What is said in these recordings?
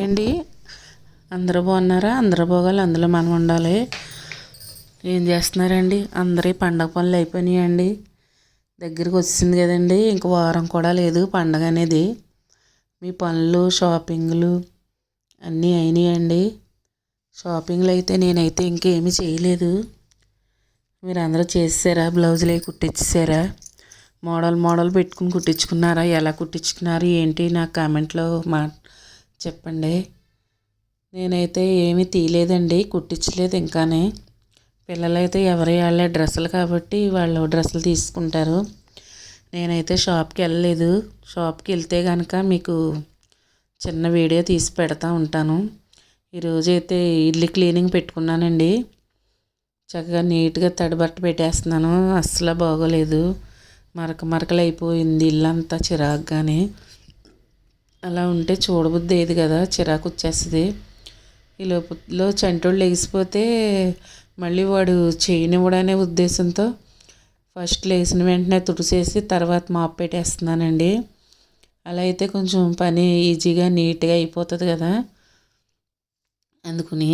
అండి అందరూ బాగున్నారా? అందరూ బాగాలి అందులో మనం ఉండాలి. ఏం చేస్తున్నారండి? అందరి పండగ పనులు అయిపోయినాయండి. దగ్గరికి వచ్చింది కదండి ఇంక వారం కూడా లేదు పండగ అనేది. మీ పనులు షాపింగ్లు అన్నీ అయినాయండి. షాపింగ్లు అయితే నేనైతే ఇంకేమీ చేయలేదు. మీరు అందరూ చేసారా బ్లౌజులు అవి కుట్టించారా మోడల్ మోడల్ పెట్టుకుని కుట్టించుకున్నారా? ఎలా కుట్టించుకున్నారు? ఏంటి? నాకు కామెంట్లో మా చెప్పండి. నేనైతే ఏమీ తీయలేదండి కుట్టించలేదు ఇంకానే. పిల్లలైతే ఎవరి వాళ్ళే డ్రెస్సులు కాబట్టి వాళ్ళు డ్రెస్సులు తీసుకుంటారు. నేనైతే షాప్కి వెళ్ళలేదు. షాప్కి వెళ్తే కనుక మీకు చిన్న వీడియో తీసి పెడతా ఉంటాను. ఈరోజు అయితే ఇల్లు క్లీనింగ్ పెట్టుకున్నానండి. చక్కగా నీట్గా తడిబట్ట పెట్టేస్తున్నాను. అస్సలు బాగోలేదు. మరక మరకలు అయిపోయింది ఇల్లంతా చిరాగ్గానే. అలా ఉంటే చూడబుద్ది ఏది కదా చిరాకు వచ్చేస్తుంది. ఈ లోపల చంటోళ్ళు లేచిపోతే మళ్ళీ వాడు చేయనివ్వడనే ఉద్దేశంతో ఫస్ట్ లేచిన వెంటనే తుడిసేసి తర్వాత మాప్ పెట్టేస్తున్నానండి. అలా అయితే కొంచెం పని ఈజీగా నీట్గా అయిపోతుంది కదా. అందుకుని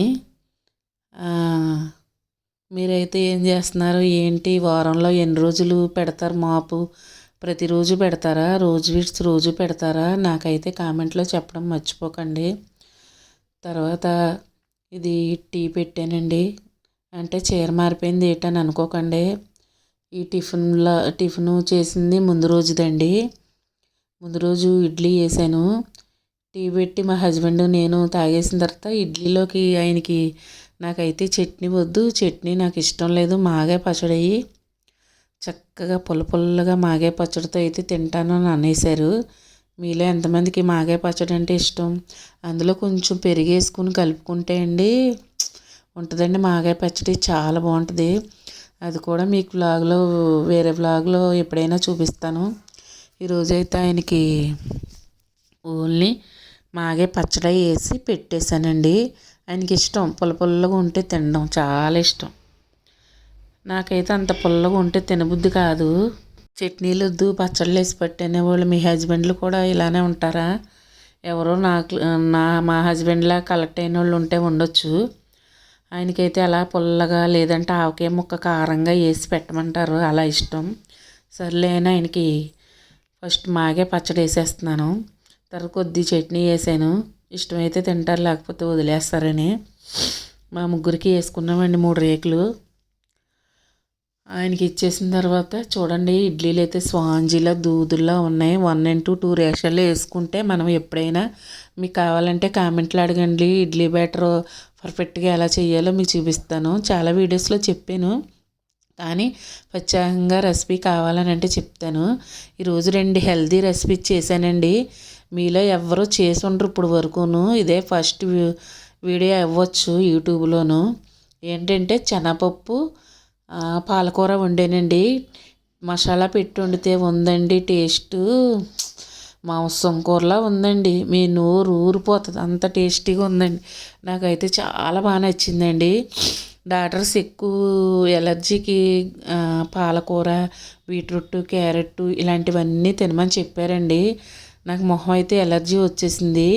మీరైతే ఏం చేస్తున్నారు? ఏంటి? వారంలో ఎన్ని రోజులు పెడతారు మాపు? ప్రతిరోజు పెడతారా? రోజు విడిచి రోజు పెడతారా? నాకైతే కామెంట్లో చెప్పడం మర్చిపోకండి. తర్వాత ఇది టీ పెట్టానండి. అంటే చీర మారిపోయింది ఏంటని అనుకోకండి. ఈ టిఫిన్లో టిఫిన్ చేసింది ముందు రోజుదండి. ముందు రోజు ఇడ్లీ వేసాను టీ పెట్టి మా హస్బెండ్ నేను తాగేసిన తర్వాత ఇడ్లీలోకి ఆయనకి నాకైతే చట్నీ వద్దు. చట్నీ నాకు ఇష్టం లేదు. మాగా పచ్చడయ్యి. చక్కగా పుల్ల పుల్లగా మాగే పచ్చడితో అయితే తింటాను అని అనేసారు మీలో ఎంతమందికి మాగే పచ్చడి అంటే ఇష్టం? అందులో కొంచెం పెరిగేసుకుని కలుపుకుంటే అండి ఉంటుందండి మాగాయ పచ్చడి చాలా బాగుంటుంది. అది కూడా మీకు బ్లాగ్లో వేరే బ్లాగ్లో ఎప్పుడైనా చూపిస్తాను. ఈరోజైతే ఆయనకి ఓన్లీ మాగే పచ్చడి వేసి పెట్టేశానండి. ఆయనకి ఇష్టం పుల్ల పుల్లగా ఉంటే తినడం చాలా ఇష్టం. నాకైతే అంత పుల్లగా ఉంటే తినబుద్ధి కాదు. చట్నీలు వద్దు పచ్చళ్ళు వేసి పట్టనే వాళ్ళు. మీ హస్బెండ్లు కూడా ఇలానే ఉంటారా? ఎవరో నాకు నా మా హస్బెండ్లా కలెక్ట్ అయిన వాళ్ళు ఉంటే ఉండొచ్చు. ఆయనకైతే అలా పుల్లగా లేదంటే ఆవకాయ ముక్క కారంగా వేసి పెట్టమంటారు. అలా ఇష్టం. సర్లే అయినా ఆయనకి ఫస్ట్ మాగే పచ్చడి వేసేస్తున్నాను. తర్వాత కొద్ది చట్నీ వేసాను. ఇష్టమైతే తింటారు లేకపోతే వదిలేస్తారని. మా ముగ్గురికి వేసుకున్నామండి మూడు రేకులు. ఆయనకి ఇచ్చేసిన తర్వాత చూడండి ఇడ్లీలు అయితే స్వాంజీలా దూదుల్లా ఉన్నాయి. వన్ అండ్ టూ టూ రేషన్లు వేసుకుంటే మనం ఎప్పుడైనా మీకు కావాలంటే కామెంట్లు అడగండి ఇడ్లీ బ్యాటర్ పర్ఫెక్ట్గా ఎలా చేయాలో మీకు చూపిస్తాను. చాలా వీడియోస్లో చెప్పాను. కానీ ప్రత్యేకంగా రెసిపీ కావాలని అంటే చెప్తాను. ఈరోజు రెండు హెల్దీ రెసిపీ చేశానండి. మీలో ఎవరు చేసి ఉండరు ఇప్పుడు వరకును. ఇదే ఫస్ట్ వీడియో అవ్వచ్చు యూట్యూబ్లోను. ఏంటంటే శనగపప్పు పాలకూర వండానండి. మసాలా పెట్టి వండితే ఉందండి టేస్టు. మాంసం కూరలా ఉందండి. మీ నోరు ఊరిపోతుంది. అంత టేస్టీగా ఉందండి. నాకైతే చాలా బాగా నచ్చిందండి. డాక్టర్స్ ఎక్కువ ఎలర్జీకి పాలకూర బీట్రూట్ క్యారెట్ ఇలాంటివన్నీ తినమని చెప్పారండి. నాకు మొహం అయితే ఎలర్జీ వచ్చేసింది.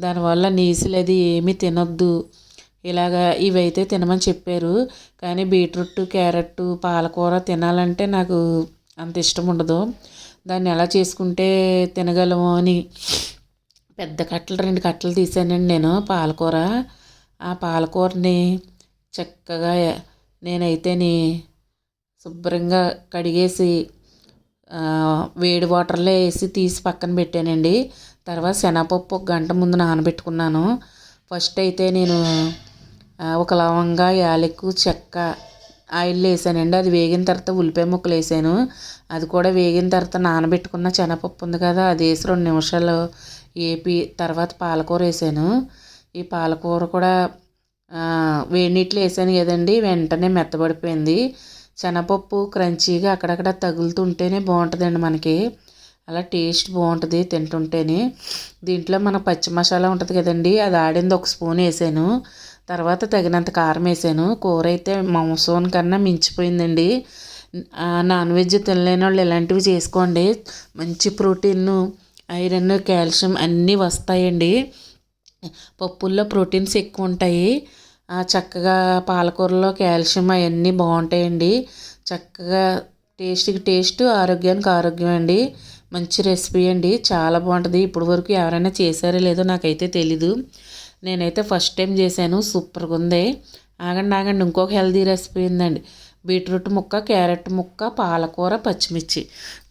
దానివల్ల నీసులు అది ఏమీ తినొద్దు. ఇలాగా ఇవైతే తినమని చెప్పారు. కానీ బీట్రూట్ క్యారెట్ పాలకూర తినాలంటే నాకు అంత ఇష్టం ఉండదు. దాన్ని ఎలా చేసుకుంటే తినగలము అని పెద్ద కట్టలు రెండు కట్టలు తీసానండి నేను పాలకూర. ఆ పాలకూరని చక్కగా నేనైతేని శుభ్రంగా కడిగేసి వేడి వాటర్లో వేసి తీసి పక్కన పెట్టానండి. తర్వాత శనగపప్పు ఒక గంట ముందు నానబెట్టుకున్నాను. ఫస్ట్ అయితే నేను ఒక లవంగా యాలక్కు చెక్క ఆయిల్ వేసానండి. అది వేగిన తర్వాత ఉల్లిపాయ ముక్కలు వేసాను. అది కూడా వేగిన తర్వాత నానబెట్టుకున్న శనగపప్పు ఉంది కదా అది వేసి రెండు నిమిషాలు వేపి తర్వాత పాలకూర వేసాను. ఈ పాలకూర కూడా వేడి నీటిలో వేసాను కదండి వెంటనే మెత్తబడిపోయింది. శనగపప్పు క్రంచీగా అక్కడక్కడ తగులుతుంటేనే బాగుంటుందండి మనకి. అలా టేస్ట్ బాగుంటుంది తింటుంటేనే. దీంట్లో మన పచ్చి మసాలా ఉంటుంది కదండి అది ఆడింది ఒక స్పూన్ వేసాను. తర్వాత తగినంత కారం వేసాను. కూర అయితే మాంసం కన్నా మించిపోయిందండి. నాన్ వెజ్ తినలేని వాళ్ళు ఇలాంటివి చేసుకోండి. మంచి ప్రోటీన్ ఐరన్ కాల్షియం అన్నీ వస్తాయండి. పప్పుల్లో ప్రోటీన్స్ ఎక్కువ ఉంటాయి. చక్కగా పాలకూరలో కాల్షియం అవన్నీ బాగుంటాయండి. చక్కగా టేస్ట్కి టేస్ట్ ఆరోగ్యానికి ఆరోగ్యం అండి. మంచి రెసిపీ అండి. చాలా బాగుంటుంది. ఇప్పటివరకు ఎవరైనా చేశారో లేదో నాకైతే తెలీదు. నేనైతే ఫస్ట్ టైం చేశాను సూపర్గా ఉంది. ఆగండి ఆగండి ఇంకొక హెల్దీ రెసిపీ ఉందండి. బీట్రూట్ ముక్క క్యారెట్ ముక్క పాలకూర పచ్చిమిర్చి.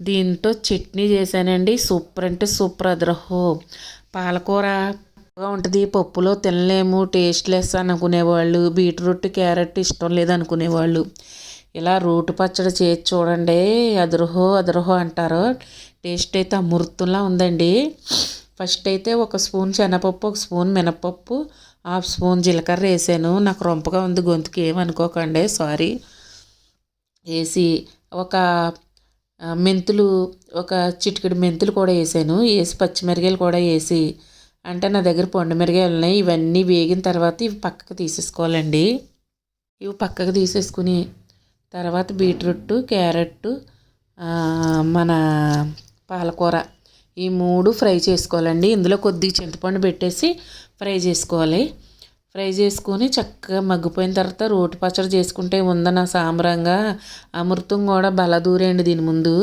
దీంతో చట్నీ చేశానండి. సూపర్ అంటే సూపర్ అదరహో. పాలకూర ఉంటుంది పప్పులో తినలేము టేస్ట్ లెస్ అనుకునేవాళ్ళు. బీట్రూట్ క్యారెట్ ఇష్టం లేదు అనుకునేవాళ్ళు. ఇలా రోటి పచ్చడి చేసి చూడండి. అదరహో అదరహో అంటారు. టేస్ట్ అయితే అమృతంలా ఉందండి. ఫస్ట్ అయితే ఒక స్పూన్ శనగపప్పు ఒక స్పూన్ మినపప్పు హాఫ్ స్పూన్ జీలకర్ర వేసాను. నాకు రొంపగా ఉంది గొంతుకి ఏమనుకోకండి సారీ. వేసి ఒక మెంతులు ఒక చిటికెడు మెంతులు కూడా వేసాను. వేసి పచ్చిమిరకాయలు కూడా వేసి అంటే నా దగ్గర పొండు మిరగాయలు ఉన్నాయి. ఇవన్నీ వేగిన తర్వాత ఇవి పక్కకు తీసేసుకోవాలండి. ఇవి పక్కకు తీసేసుకుని తర్వాత బీట్రూట్ క్యారెట్ మన పాలకూర ఈ మూడు ఫ్రై చేసుకోవాలండి. ఇందులో కొద్దిగా చింతపండు పెట్టేసి ఫ్రై చేసుకోవాలి. ఫ్రై చేసుకొని చక్కగా మగ్గిపోయిన తర్వాత రోటి పచ్చడి చేసుకుంటే ఉందన్న సాంబ్రంగా అమృతం కూడా బలదూరేయండి దీని ముందు.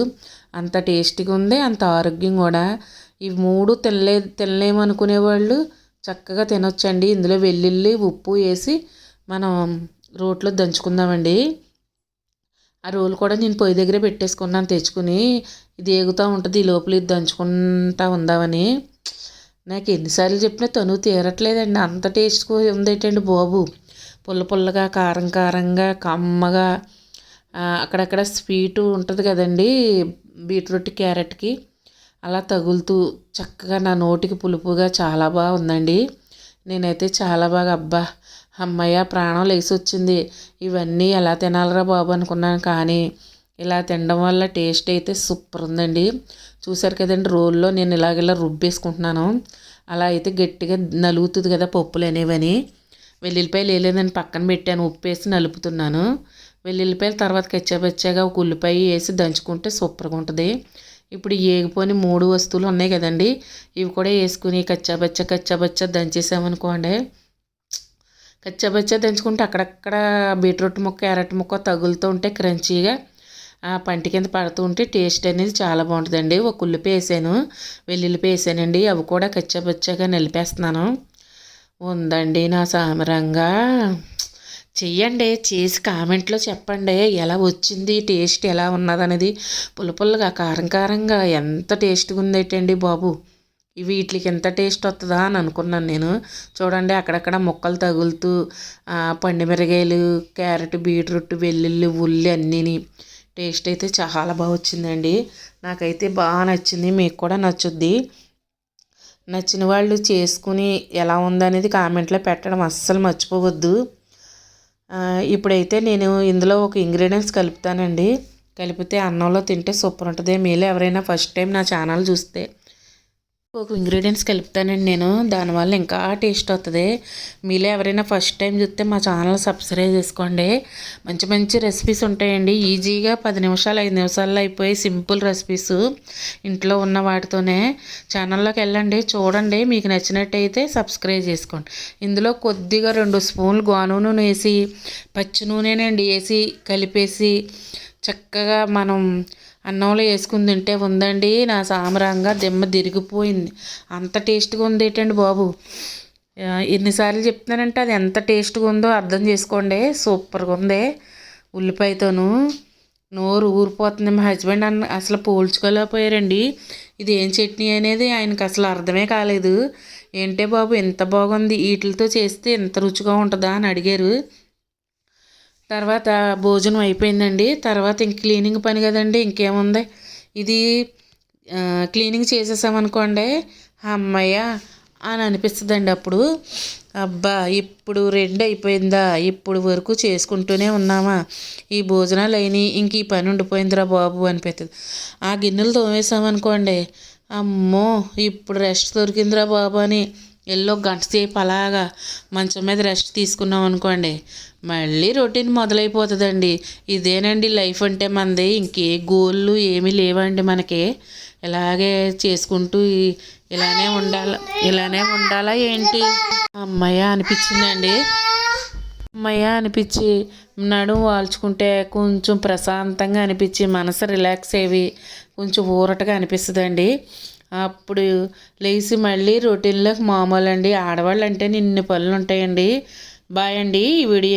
అంత టేస్టీగా ఉంది అంత ఆరోగ్యం కూడా. ఇవి మూడు తినలే తినలేమనుకునే వాళ్ళు చక్కగా తినొచ్చండి. ఇందులో వెల్లుల్లి ఉప్పు వేసి మనం రోట్లో దంచుకుందామండి. ఆ రోలు కూడా నేను పొయ్యి దగ్గరే పెట్టేసుకున్నాను తెచ్చుకుని. ఇది ఏగుతూ ఉంటుంది ఈ లోపల ఇది దంచుకుంటా ఉందామని. నాకు ఎన్నిసార్లు చెప్పినా తను తీరట్లేదండి. అంత టేస్ట్ ఉందేటండి బాబు. పుల్ల పుల్లగా కారం కారంగా కమ్మగా అక్కడక్కడ స్వీటు ఉంటుంది కదండి బీట్రూట్ క్యారెట్కి. అలా తగులుతూ చక్కగా నా నోటికి పులుపుగా చాలా బాగా ఉందండి. నేనైతే చాలా బాగా అబ్బా అమ్మయ్య ప్రాణం లేచి వచ్చింది ఇవన్నీ ఎలా తినాలరా బాబు అనుకున్నాను కానీ ఇలా తినడం వల్ల టేస్ట్ అయితే సూపర్ ఉందండి. చూసారు కదండి రోల్లో నేను ఇలాగ రుబ్బేసుకుంటున్నాను. అలా అయితే గట్టిగా నలుగుతుంది కదా పప్పులు అనేవని. వెల్లుల్లిపాయలు వేయలేదని పక్కన పెట్టాను ఉప్పు వేసి నలుపుతున్నాను. వెల్లుల్లిపాయలు తర్వాత కచ్చాపచ్చాగా ఒక ఉల్లిపాయ వేసి దంచుకుంటే సూపర్గా ఉంటుంది. ఇప్పుడు ఏగిపోని మూడు వస్తువులు ఉన్నాయి కదండి ఇవి కూడా వేసుకుని కచ్చాబచ్చా కచ్చాబచ్చ దంచేసామనుకోండి. కచ్చాబచ్చా దంచుకుంటే అక్కడక్కడ బీట్రూట్ ముక్క క్యారెట్ ముక్క తగులుతూ ఉంటే క్రంచీగా ఆ పంటి కింద పడుతూ ఉంటే టేస్ట్ అనేది చాలా బాగుంటుందండి. ఒక ఉల్లిపాయ వేసాను. వెల్లుల్లిపాయ వేసానండి. అవి కూడా కచ్చాపచ్చాగా నిలిపేస్తున్నాను. ఉందండి నా సామరంగా. చెయ్యండి. చేసి కామెంట్లో చెప్పండి. ఎలా వచ్చింది? టేస్ట్ ఎలా ఉన్నదనేది. పుల్ల పుల్లగా కారం కారంగా ఎంత టేస్ట్గా ఉందేటండి బాబు. వీటికి ఎంత టేస్ట్ వస్తుందా అని అనుకున్నాను నేను. చూడండి అక్కడక్కడ ముక్కలు తగులుతూ పండుమిరగాయలు క్యారెట్ బీట్రూట్ వెల్లుల్లి ఉల్లి అన్నీని టేస్ట్ అయితే చాలా బాగా వచ్చిందండి. నాకైతే బాగా నచ్చింది. మీకు కూడా నచ్చుద్ది. నచ్చిన వాళ్ళు చేసుకుని ఎలా ఉందనేది కామెంట్లో పెట్టడం అస్సలు మర్చిపోవద్దు. ఇప్పుడైతే నేను ఇందులో ఒక ఇంగ్రీడియంట్స్ కలుపుతానండి. కలిపితే అన్నంలో తింటే సూపర్ ఉంటుంది. మీలో ఎవరైనా ఫస్ట్ టైం నా ఛానల్ చూస్తే ఒక ఇంగ్రీడియంట్స్ కలుపుతానండి నేను. దానివల్ల ఇంకా టేస్ట్ వస్తుంది మీలో ఎవరైనా ఫస్ట్ టైం చూస్తే మా ఛానల్ సబ్స్క్రైబ్ చేసుకోండి. మంచి మంచి రెసిపీస్ ఉంటాయండి. ఈజీగా పది నిమిషాలు ఐదు నిమిషాల్లో అయిపోయి సింపుల్ రెసిపీస్ ఇంట్లో ఉన్న వాటితోనే. ఛానల్లోకి వెళ్ళండి చూడండి. మీకు నచ్చినట్టయితే సబ్స్క్రైబ్ చేసుకోండి. ఇందులో కొద్దిగా రెండు స్పూన్లు గోను నూనె వేసి పచ్చి నూనెనండి వేసి కలిపేసి చక్కగా మనం అన్నంలో వేసుకుని తింటే ఉందండి. నా సామరంగా దిమ్మ తిరిగిపోయింది. అంత టేస్ట్గా ఉంది ఏంటండి బాబు? ఎన్నిసార్లు చెప్తున్నానంటే అది ఎంత టేస్ట్గా ఉందో అర్థం చేసుకోండి. సూపర్గా ఉంది. ఉల్లిపాయతోను నోరు ఊరిపోతుంది. మా హస్బెండ్ అన్న అసలు పోల్చుకోలేకపోయారండి. ఇది ఏం చట్నీ అనేది ఆయనకు అసలు అర్థమే కాలేదు. ఏంటే బాబు ఎంత బాగుంది. వీటితో చేస్తే ఎంత రుచిగా ఉంటుందా అని అడిగారు. తర్వాత భోజనం అయిపోయిందండి. తర్వాత ఇంక క్లీనింగ్ పని కదండి ఇంకేముంది? ఇది క్లీనింగ్ చేసేసామనుకోండి అమ్మయ్య అని అనిపిస్తుందండి అప్పుడు. అబ్బా ఇప్పుడు రెండు అయిపోయిందా? ఇప్పుడు వరకు చేసుకుంటూనే ఉన్నామా? ఈ భోజనాలు అయినాయి ఇంక ఈ పని ఉండిపోయిందిరా బాబు అనిపిస్తుంది ఆ గిన్నెలు తోమేసామనుకోండి అమ్మో ఇప్పుడు రెస్ట్ దొరికిందిరా బాబు అని ఎల్లో గంట సేపు అలాగా మంచం మీద రెస్ట్ తీసుకున్నాం అనుకోండి మళ్ళీ రొటీన్ మొదలైపోతుందండి. ఇదేనండి లైఫ్ అంటే మనది ఇంకే గోళ్ళు ఏమీ లేవండి మనకి. ఇలాగే చేసుకుంటూ ఇలానే ఉండాలా ఇలానే ఉండాలా ఏంటి? అమ్మయ్య అనిపించిందండి. అమ్మయ్య అనిపించి నడుము వాల్చుకుంటే కొంచెం ప్రశాంతంగా అనిపించి మనసు రిలాక్స్ అయ్యి కొంచెం ఊరటగా అనిపిస్తుందండి. అప్పుడు లేచి మళ్ళీ రొటీన్లోకి మామూలు అండి ఆడవాళ్ళు అంటే ఇన్ని పనులు ఉంటాయండి బాయ్ అండి ఈ వీడియో